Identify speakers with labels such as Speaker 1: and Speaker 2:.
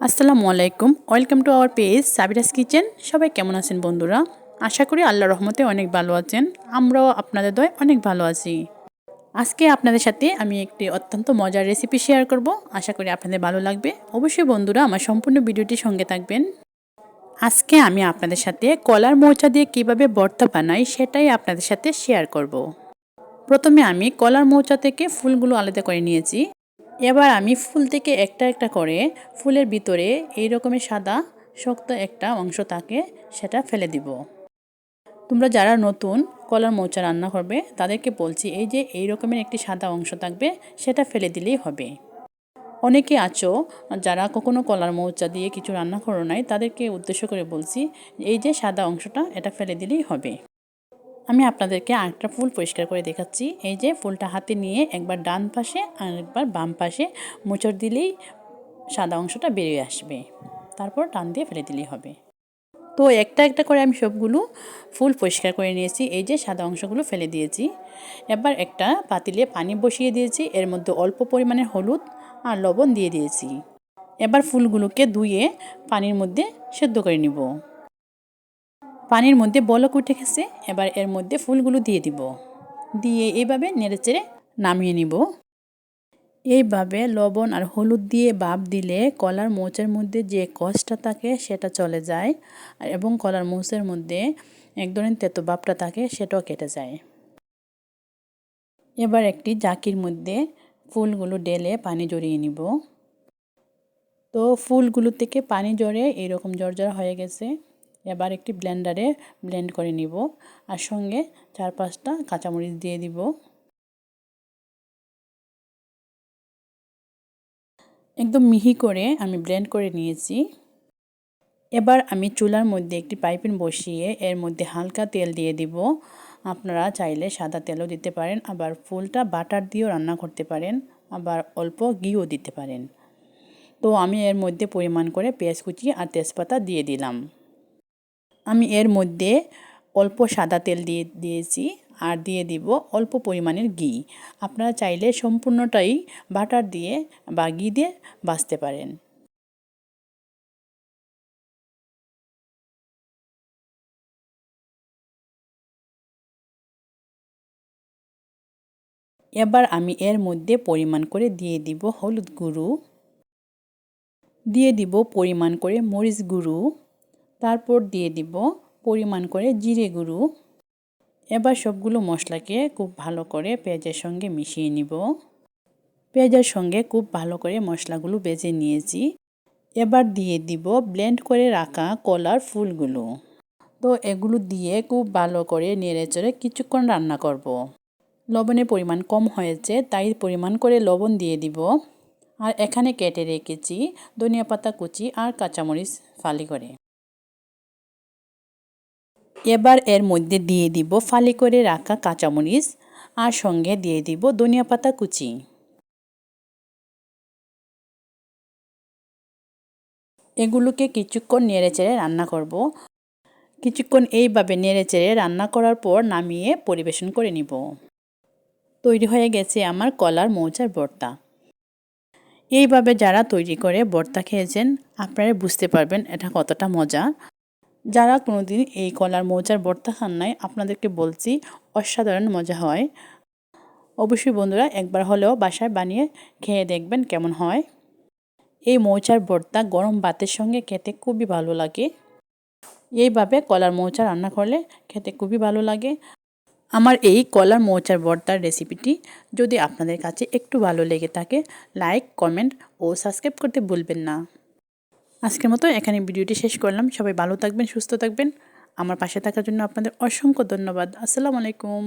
Speaker 1: আসসালামু আলাইকুম। Welcome to our page Sabira's kitchen. সবাই কেমন আছেন বন্ধুরা? আশা করি আল্লাহ রহমতে অনেক ভালো আছেন। আমরাও আপনাদের দয় অনেক ভালো আছি। আজকে আপনাদের সাথে আমি একটি অত্যন্ত মজার রেসিপি শেয়ার করব। আশা করি আপনাদের ভালো লাগবে। অবশ্যই বন্ধুরা, আমার সম্পূর্ণ ভিডিওটি সঙ্গে থাকবেন। আজকে আমি আপনাদের সাথে কলার মোচা দিয়ে কীভাবে ভর্তা বানাই সেটাই আপনাদের সাথে শেয়ার করব। প্রথমে আমি কলার মোচা থেকে ফুলগুলো আলাদা করে নিয়েছি। এবার আমি ফুল থেকে একটা একটা করে ফুলের ভিতরে এই রকমের সাদা শক্ত একটা অংশ থাকে সেটা ফেলে দিব। তোমরা যারা নতুন কলার মৌচা রান্না করবে, তাদেরকে বলছি এই যে এই রকমের একটি সাদা অংশ থাকবে, সেটা ফেলে দিলেই হবে। অনেকে আছো যারা কখনো কলার মৌচা দিয়ে কিছু রান্না করো নাই, তাদেরকে উদ্দেশ্য করে বলছি এই যে সাদা অংশটা, এটা ফেলে দিলেই হবে। আমি আপনাদেরকে আরেকটা ফুল পরিষ্কার করে দেখাচ্ছি। এই যে ফুলটা হাতে নিয়ে একবার ডান পাশে আর একবার বাম পাশে মোচড় দিলেই সাদা অংশটা বেরিয়ে আসবে। তারপর টান দিয়ে ফেলে দিলেই হবে। তো একটা একটা করে আমি সবগুলো ফুল পরিষ্কার করে নিয়েছি। এই যে সাদা অংশগুলো ফেলে দিয়েছি। এবার একটা পাতিলে পানি বসিয়ে দিয়েছি। এর মধ্যে অল্প পরিমাণে হলুদ আর লবণ দিয়ে দিয়েছি। এবার ফুলগুলোকে ধুয়ে পানির মধ্যে সেদ্ধ করে নিব। পানির মধ্যে বলক উঠে গেছে, এবার এর মধ্যে ফুলগুলো দিয়ে দিব। দিয়ে এইভাবে নেড়ে চেড়ে নামিয়ে নিব। এইভাবে লবণ আর হলুদ দিয়ে বাপ দিলে কলার মোচের মধ্যে যে কষটা থাকে সেটা চলে যায়, আর এবং কলার মোচের মধ্যে এক ধরনের তেতো বাপটা থাকে সেটাও কেটে যায়। এবার একটি জাকির মধ্যে ফুলগুলো ডেলে পানি জড়িয়ে নিব। তো ফুলগুলো থেকে পানি জড়ে এরকম জর্জর হয়ে গেছে এবার একটি ব্লেন্ডারে ব্লেন্ড করে নিব আর সঙ্গে চার পাঁচটা কাঁচামরিচ দিয়ে দিব। একদম মিহি করে আমি ব্লেন্ড করে নিয়েছি। এবার আমি চুলার মধ্যে একটি পাইপিন বসিয়ে এর মধ্যে হালকা তেল দিয়ে দিব। আপনারা চাইলে সাদা তেলও দিতে পারেন, আবার ফুলটা বাটার দিয়েও রান্না করতে পারেন, আবার অল্প ঘিও দিতে পারেন। তো আমি এর মধ্যে পরিমাণ করে পেঁয়াজ কুচি আর তেজপাতা দিয়ে দিলাম। আমি এর মধ্যে অল্প সাদা তেল দিয়ে দিয়েছি আর দিয়ে দিব অল্প পরিমাণের ঘি। আপনারা চাইলে সম্পূর্ণটাই বাটার দিয়ে বা ঘি দিয়ে বাঁচতে পারেন। এবার আমি এর মধ্যে পরিমাণ করে দিয়ে দিব হলুদ গুঁড়ো। দিয়ে দিব পরিমাণ করে মরিচ গুঁড়ো। তারপর দিয়ে দিব পরিমাণ করে জিরে গুঁড়ো। এবার সবগুলো মশলাকে খুব ভালো করে পেঁয়াজের সঙ্গে মিশিয়ে নিব। পেঁয়াজের সঙ্গে খুব ভালো করে মশলাগুলো বেজে নিয়েছি। এবার দিয়ে দিব ব্লেন্ড করে রাখা কলার ফুলগুলো। তো এগুলো দিয়ে খুব ভালো করে নেড়ে চড়ে কিছুক্ষণ রান্না করব। লবণের পরিমাণ কম হয়েছে, তাই পরিমাণ করে লবণ দিয়ে দিব। আর এখানে কেটে রেখেছি ধনিয়া পাতা কুচি আর কাঁচামরিচ ফালি করে। এবার এর মধ্যে দিয়ে দিব ফালি করে রাখা কাঁচামরিচ আর সঙ্গে দিয়ে দিব ধনিয়া পাতা কুচি। এগুলোকে কিছুক্ষণ নেড়ে চেড়ে রান্না করব। কিছুক্ষণ এইভাবে নেড়ে চেড়ে রান্না করার পর নামিয়ে পরিবেশন করে নিব। তৈরি হয়ে গেছে আমার কলার মৌচার ভর্তা। এইভাবে যারা তৈরি করে ভর্তা খেয়েছেন, আপনারা বুঝতে পারবেন এটা কতটা মজা। যারা কোনোদিন এই কলার মৌচার ভর্তা খান নাই, আপনাদেরকে বলছি অসাধারণ মজা হয়। অবশ্যই বন্ধুরা একবার হলেও বাসায় বানিয়ে খেয়ে দেখবেন কেমন হয়। এই মৌচার ভর্তা গরম ভাতের সঙ্গে খেতে খুবই ভালো লাগে। এইভাবে কলার মৌচা রান্না করলে খেতে খুবই ভালো লাগে। আমার এই কলার মৌচার ভর্তার রেসিপিটি যদি আপনাদের কাছে একটু ভালো লেগে থাকে, লাইক, কমেন্ট ও সাবস্ক্রাইব করতে ভুলবেন না। আজকের মতো এখানে ভিডিওটি শেষ করলাম। সবাই ভালো থাকবেন, সুস্থ থাকবেন। আমার পাশে থাকার জন্য আপনাদের অসংখ্য ধন্যবাদ। আসসালামু আলাইকুম।